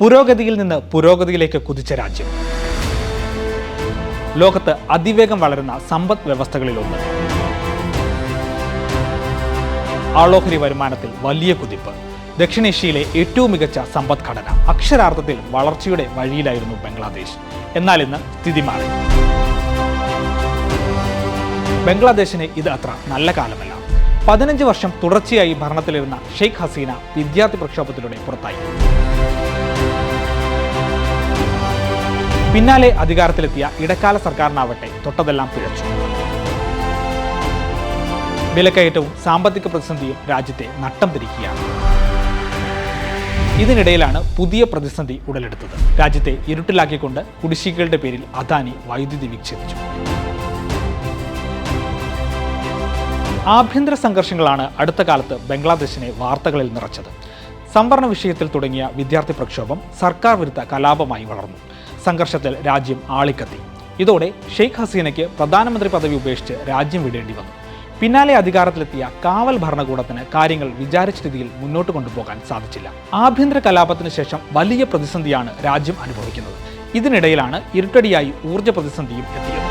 പുരോഗതിയിൽ നിന്ന് പുരോഗതിയിലേക്ക് കുതിച്ച രാജ്യം. ലോകത്ത് അതിവേഗം വളരുന്ന സമ്പദ് വ്യവസ്ഥകളിലൊന്ന്. ആളോഹരി വരുമാനത്തിൽ വലിയ കുതിപ്പ്. ദക്ഷിണേഷ്യയിലെ ഏറ്റവും മികച്ച സമ്പദ്ഘടന അക്ഷരാർത്ഥത്തിൽ വളർച്ചയുടെ വഴിയിലായിരുന്നു ബംഗ്ലാദേശ്. എന്നാൽ ഇന്ന് സ്ഥിതി മാറി. ബംഗ്ലാദേശിന് ഇത് അത്ര നല്ല കാലമല്ല. പതിനഞ്ച് വർഷം തുടർച്ചയായി ഭരണത്തിലിരുന്ന ഷെയ്ഖ് ഹസീന വിദ്യാർത്ഥി പ്രക്ഷോഭത്തിലൂടെ പുറത്തായി. പിന്നാലെ അധികാരത്തിലെത്തിയ ഇടക്കാല സർക്കാരിനാവട്ടെ തൊട്ടതെല്ലാം പിഴച്ചു. വിലക്കയറ്റവും സാമ്പത്തിക പ്രതിസന്ധിയും രാജ്യത്തെ നട്ടം തിരിക്കുകയാണ്. ഇതിനിടയിലാണ് പുതിയ പ്രതിസന്ധി ഉടലെടുത്തത്. രാജ്യത്തെ ഇരുട്ടിലാക്കിക്കൊണ്ട് കുടിശ്ശികളുടെ പേരിൽ അദാനി വൈദ്യുതി വിച്ഛേദിച്ചു ആഭ്യന്തര സംഘർഷങ്ങളാണ് അടുത്ത കാലത്ത് ബംഗ്ലാദേശിനെ വാർത്തകളിൽ നിറച്ചത്. സംവരണ വിഷയത്തിൽ തുടങ്ങിയ വിദ്യാർത്ഥി പ്രക്ഷോഭം സർക്കാർ വിരുദ്ധ കലാപമായി വളർന്നു. സംഘർഷത്തിൽ രാജ്യം ആളിക്കത്തി. ഇതോടെ ഷെയ്ഖ് ഹസീനയ്ക്ക് പ്രധാനമന്ത്രി പദവി ഉപേക്ഷിച്ച് രാജ്യം വിടേണ്ടി വന്നു. പിന്നാലെ അധികാരത്തിലെത്തിയ കാവൽ ഭരണകൂടത്തിന് കാര്യങ്ങൾ വിചാരിച്ച രീതിയിൽ മുന്നോട്ട് കൊണ്ടുപോകാൻ സാധിച്ചില്ല. ആഭ്യന്തര കലാപത്തിന് ശേഷം വലിയ പ്രതിസന്ധിയാണ് രാജ്യം അനുഭവിക്കുന്നത്. ഇതിനിടയിലാണ് ഇരുട്ടടിയായി ഊർജ പ്രതിസന്ധിയും എത്തിയത്.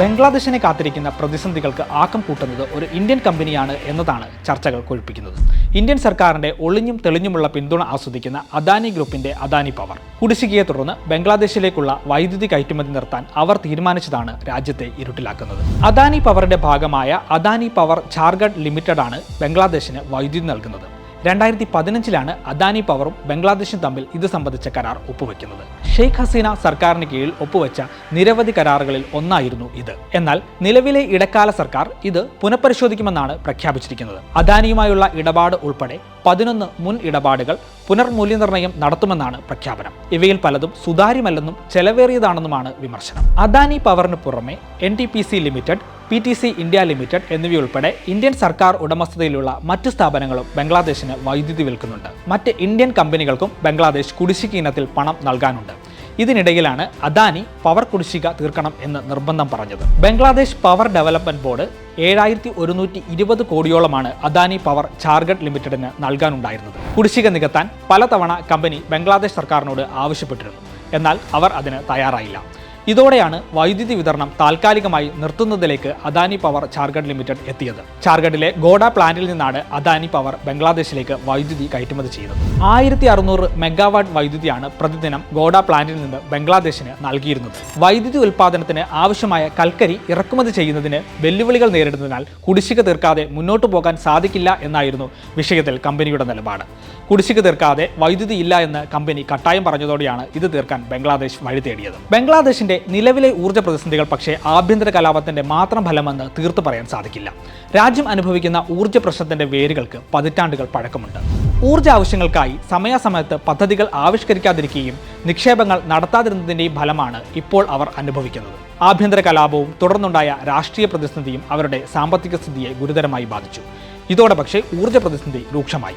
ബംഗ്ലാദേശിനെ കാത്തിരിക്കുന്ന പ്രതിസന്ധികൾക്ക് ആക്കം കൂട്ടുന്നത് ഒരു ഇന്ത്യൻ കമ്പനിയാണ് എന്നതാണ് ചർച്ചകൾ കൊഴുപ്പിക്കുന്നത്. ഇന്ത്യൻ സർക്കാരിന്റെ ഒളിഞ്ഞും തെളിഞ്ഞുമുള്ള പിന്തുണ ആസ്വദിക്കുന്ന അദാനി ഗ്രൂപ്പിന്റെ അദാനി പവർ. കുടിശ്ശികയെ തുടർന്ന് ബംഗ്ലാദേശിലേക്കുള്ള വൈദ്യുതി കയറ്റുമതി നിർത്താൻ അവർ തീരുമാനിച്ചതാണ് രാജ്യത്തെ ഇരുട്ടിലാക്കുന്നത്. അദാനി പവറിന്റെ ഭാഗമായ അദാനി പവർ ഝാർഖണ്ഡ് ലിമിറ്റഡ് ആണ് ബംഗ്ലാദേശിന് വൈദ്യുതി നൽകുന്നത്. രണ്ടായിരത്തി പതിനഞ്ചിലാണ് അദാനി പവറും ബംഗ്ലാദേശും തമ്മിൽ ഇത് സംബന്ധിച്ച കരാർ ഒപ്പുവെക്കുന്നത്. ഷെയ്ഖ് ഹസീന സർക്കാരിന് കീഴിൽ ഒപ്പുവെച്ച നിരവധി കരാറുകളിൽ ഒന്നായിരുന്നു ഇത്. എന്നാൽ നിലവിലെ ഇടക്കാല സർക്കാർ ഇത് പുനഃപരിശോധിക്കുമെന്നാണ് പ്രഖ്യാപിച്ചിരിക്കുന്നത്. അദാനിയുമായുള്ള ഇടപാട് ഉൾപ്പെടെ പതിനൊന്ന് മുൻ ഇടപാടുകൾ പുനർമൂല്യനിർണയം നടത്തുമെന്നാണ് പ്രഖ്യാപനം. ഇവയിൽ പലതും സുതാര്യമല്ലെന്നും ചെലവേറിയതാണെന്നുമാണ് വിമർശനം. അദാനി പവറിന് പുറമെ N T P C limited P T C India limited എന്നിവയുൾപ്പെടെ ഇന്ത്യൻ സർക്കാർ ഉടമസ്ഥതയിലുള്ള മറ്റ് സ്ഥാപനങ്ങളും ബംഗ്ലാദേശിന് വൈദ്യുതി വിൽക്കുന്നുണ്ട്. മറ്റ് ഇന്ത്യൻ കമ്പനികൾക്കും ബംഗ്ലാദേശ് കുടിശ്ശിക ഇനത്തിൽ പണം നൽകാനുണ്ട്. ഇതിനിടയിലാണ് അദാനി പവർ കുടിശ്ശിക തീർക്കണം എന്ന് നിർബന്ധം പറഞ്ഞത്. ബംഗ്ലാദേശ് പവർ ഡെവലപ്മെന്റ് ബോർഡ് ഏഴായിരത്തി ഒരുന്നൂറ്റി ഇരുപത് കോടിയോളമാണ് അദാനി പവർ ഝാർഖണ്ഡ് ലിമിറ്റഡിന് നൽകാനുണ്ടായിരുന്നത്. കുടിശ്ശിക നികത്താൻ പലതവണ കമ്പനി ബംഗ്ലാദേശ് സർക്കാരിനോട് ആവശ്യപ്പെട്ടിരുന്നു. എന്നാൽ അവർ അതിന് തയ്യാറായില്ല. ഇതോടെയാണ് വൈദ്യുതി വിതരണം താൽക്കാലികമായി നിർത്തുന്നതിലേക്ക് അദാനി പവർ ഝാർഖണ്ഡ് ലിമിറ്റഡ് എത്തിയത്. ഝാർഖണ്ഡിലെ ഗോഡ പ്ലാന്റിൽ നിന്നാണ് അദാനി പവർ ബംഗ്ലാദേശിലേക്ക് വൈദ്യുതി കയറ്റുമതി ചെയ്തത്. ആയിരത്തി അറുന്നൂറ് മെഗാവാട്ട് വൈദ്യുതിയാണ് പ്രതിദിനം ഗോഡ പ്ലാന്റിൽ നിന്ന് ബംഗ്ലാദേശിന് നൽകിയിരുന്നത്. വൈദ്യുതി ഉൽപ്പാദനത്തിന് ആവശ്യമായ കൽക്കരി ഇറക്കുമതി ചെയ്യുന്നതിന് വെല്ലുവിളികൾ നേരിടുന്നതിനാൽ കുടിശ്ശിക തീർക്കാതെ മുന്നോട്ടു പോകാൻ സാധിക്കില്ല എന്നായിരുന്നു വിഷയത്തിൽ കമ്പനിയുടെ നിലപാട്. കുടിശ്ശിക തീർക്കാതെ വൈദ്യുതി ഇല്ല എന്ന് കമ്പനി കട്ടായം പറഞ്ഞതോടെയാണ് ഇത് തീർക്കാൻ ബംഗ്ലാദേശ് വഴി തേടിയത്. ബംഗ്ലാദേശിന്റെ നിലവിലെ ഊർജ പ്രതിസന്ധികൾ പക്ഷേ ആഭ്യന്തര കലാപത്തിന്റെ മാത്രം ഫലമെന്ന് തീർത്തു പറയാൻ സാധിക്കില്ല. രാജ്യം അനുഭവിക്കുന്ന ഊർജ പ്രശ്നത്തിന്റെ വേരുകൾക്ക് പതിറ്റാണ്ടുകൾ പഴക്കമുണ്ട്. ഊർജ ആവശ്യങ്ങൾക്കായി സമയാസമയത്ത് പദ്ധതികൾ ആവിഷ്കരിക്കാതിരിക്കുകയും നിക്ഷേപങ്ങൾ നടത്താതിരുന്നതിന്റെയും ഫലമാണ് ഇപ്പോൾ അവർ അനുഭവിക്കുന്നത്. ആഭ്യന്തര കലാപവും തുടർന്നുണ്ടായ രാഷ്ട്രീയ പ്രതിസന്ധിയും അവരുടെ സാമ്പത്തിക സ്ഥിതിയെ ഗുരുതരമായി ബാധിച്ചു. ഇതോടെ പക്ഷേ ഊർജ പ്രതിസന്ധി രൂക്ഷമായി.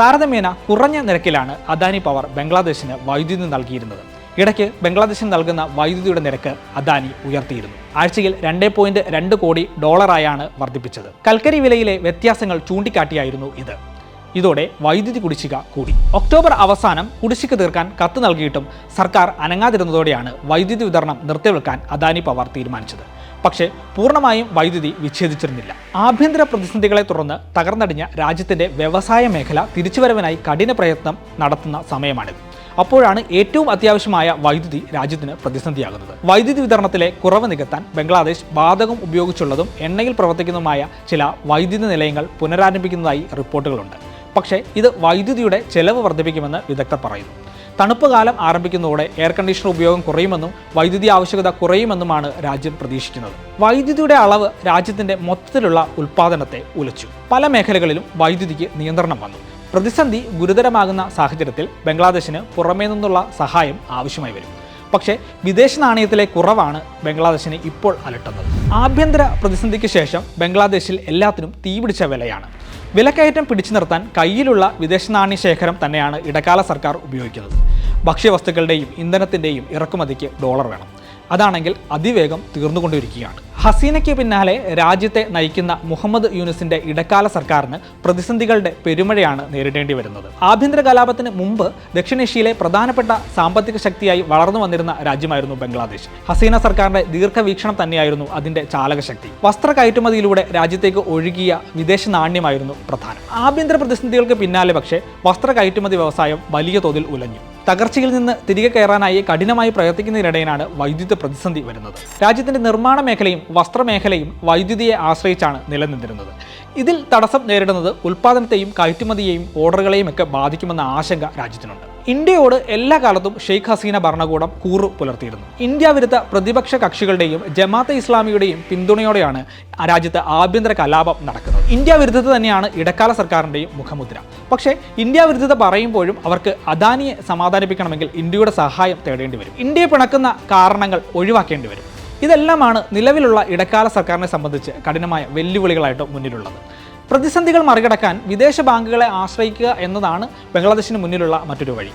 താരതമ്യേന കുറഞ്ഞ നിരക്കിലാണ് അദാനി പവർ ബംഗ്ലാദേശിന് വൈദ്യുതി നൽകിയിരുന്നത്. ഇടയ്ക്ക് ബംഗ്ലാദേശിന് നൽകുന്ന വൈദ്യുതിയുടെ നിരക്ക് അദാനി ഉയർത്തിയിരുന്നു. ആഴ്ചയിൽ രണ്ട് പോയിന്റ് രണ്ട് കോടി ഡോളറായാണ് വർദ്ധിപ്പിച്ചത്. കൽക്കരി വിലയിലെ വ്യത്യാസങ്ങൾ ചൂണ്ടിക്കാട്ടിയായിരുന്നു ഇത്. ഇതോടെ വൈദ്യുതി കുടിശ്ശിക കൂടി. ഒക്ടോബർ അവസാനം കുടിശ്ശിക തീർക്കാൻ കത്ത് നൽകിയിട്ടും സർക്കാർ അനങ്ങാതിരുന്നതോടെയാണ് വൈദ്യുതി വിതരണം നിർത്തിവെക്കാൻ അദാനി പവർ തീരുമാനിച്ചത്. പക്ഷേ പൂർണമായും വൈദ്യുതി വിച്ഛേദിച്ചിരുന്നില്ല. ആഭ്യന്തര പ്രതിസന്ധികളെ തുടർന്ന് തകർന്നടിഞ്ഞ രാജ്യത്തിന്റെ വ്യവസായ മേഖല തിരിച്ചുവരവിനായി കഠിന പ്രയത്നം നടത്തുന്ന സമയമാണിത്. അപ്പോഴാണ് ഏറ്റവും അത്യാവശ്യമായ വൈദ്യുതി രാജ്യത്തിന് പ്രതിസന്ധിയാകുന്നത്. വൈദ്യുതി വിതരണത്തിലെ കുറവ് നികത്താൻ ബംഗ്ലാദേശ് വാതകം ഉപയോഗിച്ചുള്ളതും എണ്ണയിൽ പ്രവർത്തിക്കുന്നതുമായ ചില വൈദ്യുതി നിലയങ്ങൾ പുനരാരംഭിക്കുന്നതായി റിപ്പോർട്ടുകളുണ്ട്. പക്ഷേ ഇത് വൈദ്യുതിയുടെ ചെലവ് വർദ്ധിപ്പിക്കുമെന്ന് വിദഗ്ധർ പറയുന്നു. തണുപ്പ് കാലം ആരംഭിക്കുന്നതോടെ എയർ കണ്ടീഷണർ ഉപയോഗം കുറയുമെന്നും വൈദ്യുതി ആവശ്യകത കുറയുമെന്നുമാണ് രാജ്യം പ്രതീക്ഷിക്കുന്നത്. വൈദ്യുതിയുടെ അളവ് രാജ്യത്തിന്റെ മൊത്തത്തിലുള്ള ഉൽപ്പാദനത്തെ ഉലച്ചു. പല മേഖലകളിലും വൈദ്യുതിക്ക് നിയന്ത്രണം വന്നു. പ്രതിസന്ധി ഗുരുതരമാകുന്ന സാഹചര്യത്തിൽ ബംഗ്ലാദേശിന് പുറമേ നിന്നുള്ള സഹായം ആവശ്യമായി വരും. പക്ഷേ വിദേശ നാണയത്തിലെ കുറവാണ് ബംഗ്ലാദേശിനെ ഇപ്പോൾ അലട്ടുന്നത്. ആഭ്യന്തര പ്രതിസന്ധിക്ക് ശേഷം ബംഗ്ലാദേശിൽ എല്ലാത്തിനും തീപിടിച്ച വിലയാണ്. വിലക്കയറ്റം പിടിച്ചു നിർത്താൻ കയ്യിലുള്ള വിദേശ നാണ്യ ശേഖരം തന്നെയാണ് ഇടക്കാല സർക്കാർ ഉപയോഗിക്കുന്നത്. ഭക്ഷ്യവസ്തുക്കളുടെയും ഇന്ധനത്തിന്റെയും ഇറക്കുമതിക്ക് ഡോളർ വേണം. അതാണെങ്കിൽ അതിവേഗം തീർന്നുകൊണ്ടിരിക്കുകയാണ്. ഹസീനയ്ക്ക് പിന്നാലെ രാജ്യത്തെ നയിക്കുന്ന മുഹമ്മദ് യൂനുസിന്റെ ഇടക്കാല സർക്കാരിന് പ്രതിസന്ധികളുടെ പെരുമഴയാണ് നേരിടേണ്ടി വരുന്നത്. ആഭ്യന്തര കലാപത്തിന് മുമ്പ് ദക്ഷിണേഷ്യയിലെ പ്രധാനപ്പെട്ട സാമ്പത്തിക ശക്തിയായി വളർന്നു വന്നിരുന്ന രാജ്യമായിരുന്നു ബംഗ്ലാദേശ്. ഹസീന സർക്കാരിന്റെ ദീർഘവീക്ഷണം തന്നെയായിരുന്നു അതിന്റെ ചാലകശക്തി. വസ്ത്ര കയറ്റുമതിയിലൂടെ രാജ്യത്തേക്ക് ഒഴുകിയ വിദേശ നാണ്യമായിരുന്നു പ്രധാനം. ആഭ്യന്തര പ്രതിസന്ധികൾക്ക് പിന്നാലെ പക്ഷേ വസ്ത്ര കയറ്റുമതി വ്യവസായം വലിയ തോതിൽ ഉലഞ്ഞു. തകർച്ചയിൽ നിന്ന് തിരികെ കയറാനായി കഠിനമായി പ്രയത്നിക്കുന്നതിനിടയിലാണ് വൈദ്യുത പ്രതിസന്ധി വരുന്നത്. രാജ്യത്തിന്റെ നിർമ്മാണ മേഖലയും വസ്ത്രമേഖലയും വൈദ്യുതിയെ ആശ്രയിച്ചാണ് നിലനിന്നിരുന്നത്. ഇതിൽ തടസ്സം നേരിടുന്നത് ഉൽപ്പാദനത്തെയും കയറ്റുമതിയെയും ഓർഡറുകളെയും ഒക്കെ ബാധിക്കുമെന്ന ആശങ്ക രാജ്യത്തിനുണ്ട്. ഇന്ത്യയോട് എല്ലാ കാലത്തും ഷെയ്ഖ് ഹസീന ഭരണകൂടം കൂറു പുലർത്തിയിരുന്നു. ഇന്ത്യ വിരുദ്ധ പ്രതിപക്ഷ കക്ഷികളുടെയും ജമാഅത്തെ ഇസ്ലാമിയുടെയും പിന്തുണയോടെയാണ് രാജ്യത്ത് ആഭ്യന്തര കലാപം നടക്കുന്നത്. ഇന്ത്യ വിരുദ്ധത തന്നെയാണ് ഇടക്കാല സർക്കാരിന്റെയും മുഖമുദ്ര. പക്ഷേ ഇന്ത്യ വിരുദ്ധത പറയുമ്പോഴും അവർക്ക് അദാനിയെ സമാധാനിപ്പിക്കണമെങ്കിൽ ഇന്ത്യയുടെ സഹായം തേടേണ്ടി വരും. ഇന്ത്യയെ പിണക്കുന്ന കാരണങ്ങൾ ഒഴിവാക്കേണ്ടി വരും. ഇതെല്ലാമാണ് നിലവിലുള്ള ഇടക്കാല സർക്കാരിനെ സംബന്ധിച്ച് കഠിനമായ വെല്ലുവിളികളായിട്ട് മുന്നിലുള്ളത്. പ്രതിസന്ധികൾ മറികടക്കാൻ വിദേശ ബാങ്കുകളെ ആശ്രയിക്കുക എന്നതാണ് ബംഗ്ലാദേശിന് മുന്നിലുള്ള മറ്റൊരു വഴി.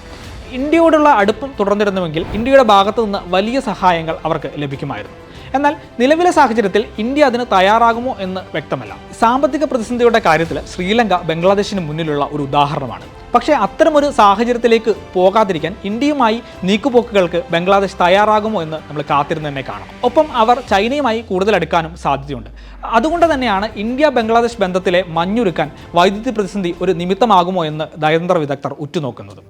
ഇന്ത്യയോടുള്ള അടുപ്പം തുടർന്നിരുന്നുവെങ്കിൽ ഇന്ത്യയുടെ ഭാഗത്തു നിന്ന് വലിയ സഹായങ്ങൾ അവർക്ക് ലഭിക്കുമായിരുന്നു. എന്നാൽ നിലവിലെ സാഹചര്യത്തിൽ ഇന്ത്യ അതിന് തയ്യാറാകുമോ എന്ന് വ്യക്തമല്ല. സാമ്പത്തിക പ്രതിസന്ധിയുടെ കാര്യത്തിൽ ശ്രീലങ്ക ബംഗ്ലാദേശിന് മുന്നിലുള്ള ഒരു ഉദാഹരണമാണ്. പക്ഷേ അത്തരമൊരു സാഹചര്യത്തിലേക്ക് പോകാതിരിക്കാൻ ഇന്ത്യയുമായി നീക്കുപോക്കുകൾക്ക് ബംഗ്ലാദേശ് തയ്യാറാകുമോ എന്ന് നമ്മൾ കാത്തിരുന്ന് തന്നെ കാണാം. ഒപ്പം അവർ ചൈനയുമായി കൂടുതൽ അടുക്കാനും സാധ്യതയുണ്ട്. അതുകൊണ്ട് തന്നെയാണ് ഇന്ത്യ ബംഗ്ലാദേശ് ബന്ധത്തിലെ മഞ്ഞുരുക്കാൻ വൈദ്യുതി പ്രതിസന്ധി ഒരു നിമിത്തമാകുമോ എന്ന് നയതന്ത്ര വിദഗ്ധർ ഉറ്റുനോക്കുന്നത്.